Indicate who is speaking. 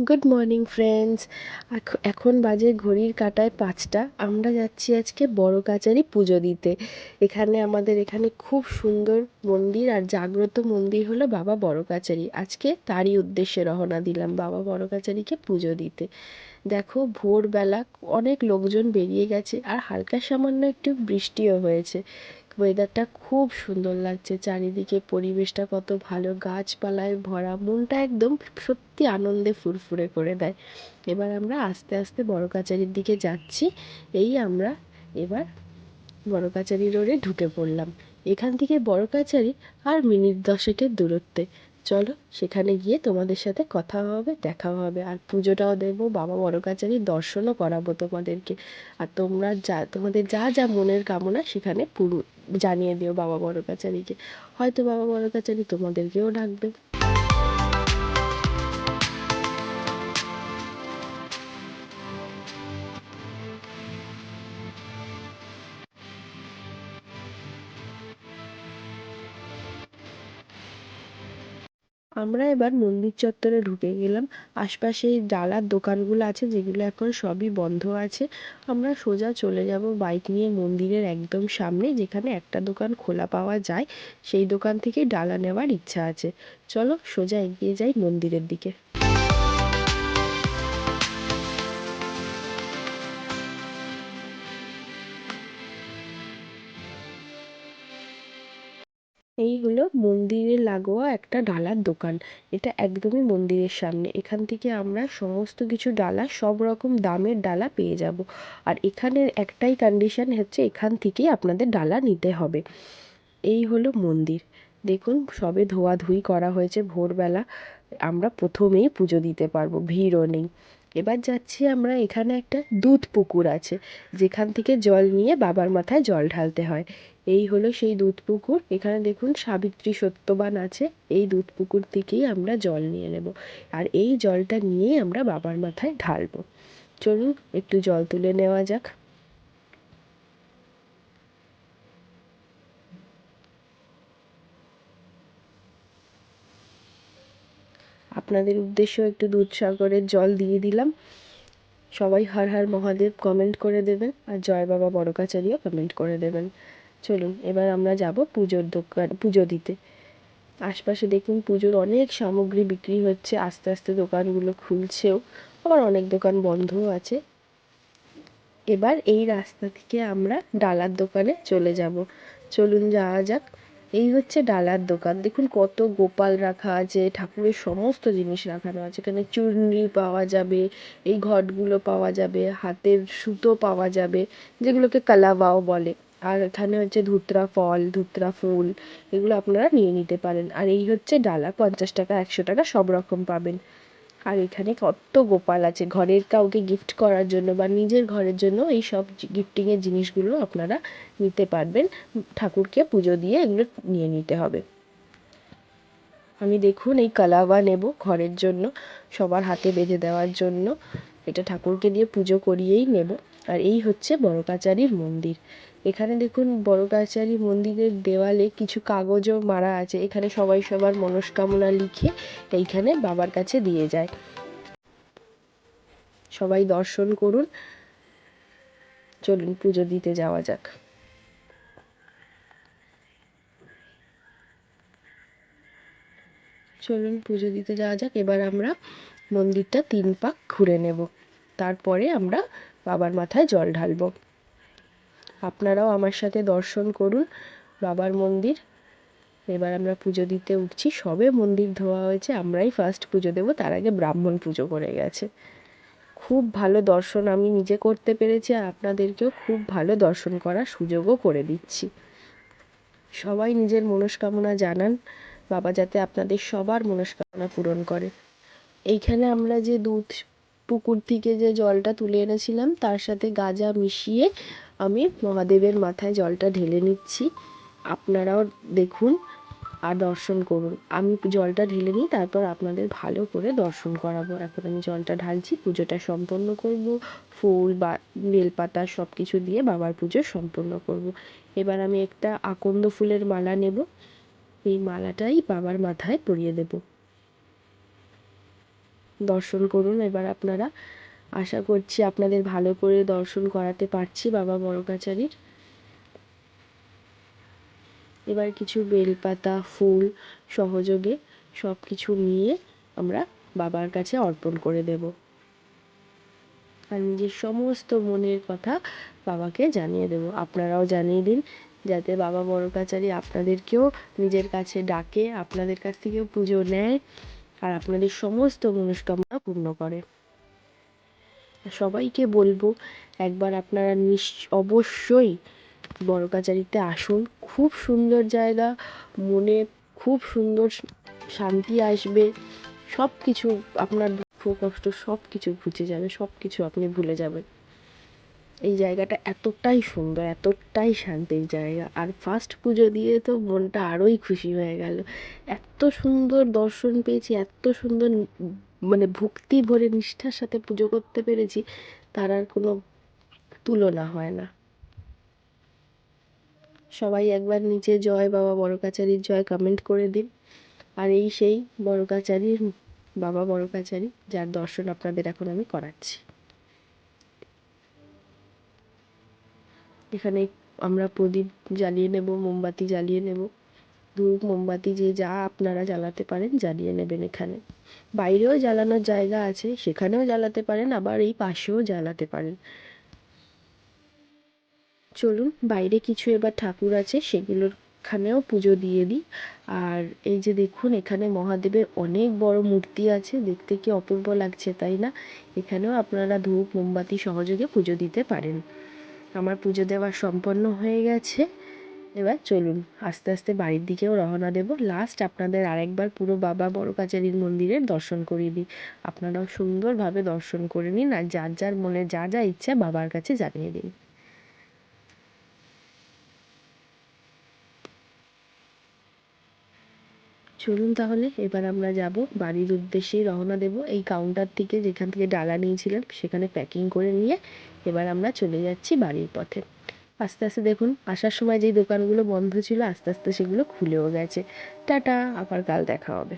Speaker 1: Good morning friends এখন বাজে ঘড়ির কাঁটায় পাঁচটা। আমরা যাচ্ছি আজকে বড় কাচারি পুজো দিতে। এখানে আমাদের এখানে খুব সুন্দর মন্দির আর জাগ্রত মন্দির হলো বাবা বড় কাচারি। আজকে তারই উদ্দেশ্যে রওনা দিলাম বাবা বড় কাচারিকে পুজো দিতে। দেখো, ভোরবেলা অনেক লোকজন বেরিয়ে গেছে আর হালকা সামান্য একটু বৃষ্টিও হয়েছে। ওয়েদারটা খুব সুন্দর লাগছে। চারিদিকে পরিবেশটা কত ভালো, গাছপালায় ভরা, মনটা একদম সত্যি আনন্দে ফুরফুরে করে দেয়। এবার আমরা আস্তে আস্তে বড় কাচারির দিকে যাচ্ছি। এই আমরা এবার বড় কাচারি রোডে ঢুকে পড়লাম। এখান থেকে বড় কাচারি আর মিনিট দশেকের দূরত্বে। চলো সেখানে গিয়ে তোমাদের সাথে কথা হবে, দেখা হবে। আর পুজোটাও দেবো, বাবা বড় কাছারি দর্শনও করাবো তোমাদেরকে। আর তোমরা যা, তোমাদের যা যা মনের কামনা সেখানে পুরো জানিয়ে দিও বাবা বড় কাছারিকে হয়তো বাবা বড় কাছারি তোমাদেরকেও ডাকবে। আমরা এবার মন্দির চত্বরে ঢুকে গেলাম। আশপাশে ডালার দোকানগুলো আছে, যেগুলো এখন সবই বন্ধ আছে। আমরা সোজা চলে যাব বাইক নিয়ে মন্দিরের একদম সামনে, যেখানে একটা দোকান খোলা পাওয়া যায়। সেই দোকান থেকেই ডালা নেওয়ার ইচ্ছা আছে। চলো সোজা এগিয়ে যাই মন্দিরের দিকে। এই হলো মন্দিরের লাগোয়া একটা ডালার দোকান। এটা একদমই মন্দিরের সামনে। এখান থেকে আমরা সমস্ত কিছু ডালা, সব রকম দামের ডালা পেয়ে যাব। আর এখানের একটাই কন্ডিশন হচ্ছে এখান থেকেই আপনাদের ডালা নিতে হবে। এই হলো মন্দির। দেখুন, সবে ধোয়াধুয়ি করা হয়েছে। ভোরবেলা আমরা প্রথমেই পুজো দিতে পারব। ভিড়ও নেই। এবার যাচ্ছি আমরা এখানে একটা দুধ পুকুর আছে, যেখান থেকে জল নিয়ে বাবার মাথায় জল ঢালতে হয়। এই হলো সেই দুধ পুকুর। এখানে দেখুন সাবিত্রী সত্যবান আছে, এই দুধ পুকুর থেকেই আমরা জল নিয়ে নেব। আর এই জলটা নিয়েই আমরা বাবার মাথায় ঢালবো। চলুন একটু জল তুলে নেওয়া যাক। আপনাদের উদ্দেশ্যেও একটু দুধসাগরের জল দিয়ে দিলাম। সবাই হর হর মহাদেব কমেন্ট করে দেবেন আর জয় বাবা বড় কাচারিও কমেন্ট করে দেবেন। চলুন, এবার আমরা যাব পুজোর দোকান, পুজো দিতে। আশপাশে দেখুন পুজোর অনেক সামগ্রী বিক্রি হচ্ছে, আস্তে আস্তে দোকানগুলো খুলছেও, আবার অনেক দোকান বন্ধও আছে। এবার এই রাস্তা থেকে আমরা ডালার দোকানে চলে যাব। চলুন যাওয়া যাক। এই হচ্ছে ডালার দোকান। দেখুন কত গোপাল রাখা আছে, ঠাকুরের সমস্ত জিনিস রাখানো আছে। এখানে চুনরি পাওয়া যাবে, এই ঘটগুলো পাওয়া যাবে, হাতের সুতো পাওয়া যাবে, যেগুলোকে কালাবাও বলে। আর এখানে হচ্ছে ধুতরা ফল, ধুতরা ফুল, এগুলো আপনারা নিয়ে নিতে পারেন। আর এই হচ্ছে ডালা, পঞ্চাশ টাকা, একশো টাকা, সব রকম পাবেন। আর এখানে কত গোপাল আছে। ঘরের কাউকে গিফট করার জন্য বা নিজের ঘরের জন্য এই সব গিফটিংয়ের জিনিসগুলো আপনারা নিতে পারবেন। ঠাকুরকে পুজো দিয়ে এগুলো নিয়ে নিতে হবে। আমি দেখুন এই কালাবা নেব ঘরের জন্য, সবার হাতে বেঁধে দেওয়ার জন্য। এটা ঠাকুরকে দিয়ে পুজো করিয়েই নেব। আর এই হচ্ছে বড় কাচারির মন্দির। এখানে দেখুন বড় কাচারি মন্দিরের দেওয়ালে কিছু কাগজও মারা আছে। এখানে সবাই সবার মনস্কামনা লিখে এইখানে বাবার কাছে দিয়ে যায়। সবাই দর্শন করুন। চলুন, পুজো দিতে যাওয়া যাক। চলুন, পুজো দিতে যাওয়া যাক। এবার আমরা মন্দিরটা তিন পাক ঘুরে নেব। তারপরে আমরা বাবার মাথায় জল ঢালবো। আপনারাও আমার সাথে দর্শন করুন বাবার মন্দির। এবার আমরা পুজো দিতে উঠছি। সবে মন্দির ধোয়া হয়েছে, আমরাই ফার্স্ট পুজো দেবো। তার আগে ব্রাহ্মণ পুজো করে গেছে। খুব ভালো দর্শন আমি নিজে করতে পেরেছি আর আপনাদেরকেও খুব ভালো দর্শন করার সুযোগও করে দিচ্ছি। সবাই নিজের মনস্কামনা জানান, বাবা যাতে আপনাদের সবার মনস্কামনা পূরণ করে। এইখানে আমরা যে দুধ পুকুর থেকে যে জলটা তুলে এনেছিলাম, তার সাথে গাজা মিশিয়ে আমি মহাদেবের মাথায় জলটা ঢেলে নিচ্ছি। আপনারাও দেখুন আর দর্শন করুন। আমি জলটা ঢেলে নিই, তারপর আপনাদের ভালো করে দর্শন করাবো। এখন আমি জলটা ঢালছি, পুজোটা সম্পন্ন করব। ফুল বা বেলপাতা সব কিছু দিয়ে বাবার পুজো সম্পন্ন করব। এবার আমি একটা আকন্দ ফুলের মালা নেব। এই মালাটাই বাবার মাথায় পরিয়ে দেবো। দর্শন করুন এবার আপনারা। আশা করছি আপনাদের ভালো করে দর্শন করাতে পারছি বাবা বড়কাচারির এবার কিছু বেলপাতা, ফুল, সহযোগে সব কিছু নিয়ে আমরা বাবার কাছে অর্পণ করে দেব। আর নিজের সমস্ত মনের কথা বাবাকে জানিয়ে দেব। আপনারাও জানিয়ে দিন, যাতে বাবা বড় কাচারি আপনাদেরকেও নিজের কাছে ডাকে, আপনাদের কাছ থেকেও পুজো নেয়, আর আপনাদের সমস্ত মনস্কামনা পূর্ণ করে। সবাইকে বলব, একবার আপনারা নিশ, অবশ্যই কাচারিতে আসুন। খুব সুন্দর জায়গা, মনে খুব সুন্দর শান্তি আসবে। সব কিছু আপনার দুঃখ, কষ্ট সব কিছু ঘুচে যাবে সব কিছু আপনি ভুলে যাবেন। এই জায়গাটা এতটাই সুন্দর, এতটাই শান্তির জায়গা। আর ফার্স্ট পুজো দিয়ে তো মনটা আরোই খুশি হয়ে গেল। এত সুন্দর দর্শন পেয়েছি, এত সুন্দর মানে ভক্তি ভরে নিষ্ঠার সাথে পুজো করতে পেরেছি, তার আর কোনো তুলনা হয় না। সবাই একবার নিচে জয় বাবা বড় কাচারির জয় কমেন্ট করে দিন। আর এই সেই বড় কাচারির বাবা বড় কাচারি যার দর্শন আপনাদের এখন আমি করাচ্ছি। এখানে আমরা প্রদীপ জ্বালিয়ে নেব, মোমবাতি জ্বালিয়ে নেব। ধূপ মোমবাতি যে যা আপনারা জ্বালাতে পারেন জ্বালিয়ে নেবেন এখানে। বাইরেও জ্বালানোর জায়গা আছে, সেখানেও জ্বালাতে পারেন, আবার এই পাশেও জ্বালাতে পারেন। চলুন, বাইরে কিছু এবার ঠাকুর আছে, সেগুলোর খানেও পুজো দিয়ে দিই। আর এই যে দেখুন, এখানে মহাদেবের অনেক বড় মূর্তি আছে, দেখতে কি অপূর্ব লাগছে, তাই না? এখানেও আপনারা ধূপ, মোমবাতি সহযোগে পুজো দিতে পারেন। আমার পুজো দেওয়া সম্পন্ন হয়ে গেছে। এবার চলুন, আস্তে আস্তে বাড়ির দিকেও রওনা দেব। লাস্ট আপনাদের আরেকবার পুরো বাবা বড় কাচারির মন্দিরের দর্শন করিয়ে দিই। আপনারাও সুন্দরভাবে দর্শন করে নিন আর যার যার মনে যা যা ইচ্ছা বাবার কাছে জানিয়ে দিন। চলুন তাহলে, এবার আমরা যাব বাড়ির উদ্দেশ্যেই রওনা দেব। এই কাউন্টার থেকে যেখান থেকে ডালা নিয়েছিলাম, সেখানে প্যাকিং করে নিয়ে এবার আমরা চলে যাচ্ছি বাড়ির পথে। আস্তে আস্তে দেখুন, আসার সময় যেই দোকানগুলো বন্ধ ছিল, আস্তে আস্তে সেগুলো খুলেও গেছে। টাটা, আবার কাল দেখা হবে।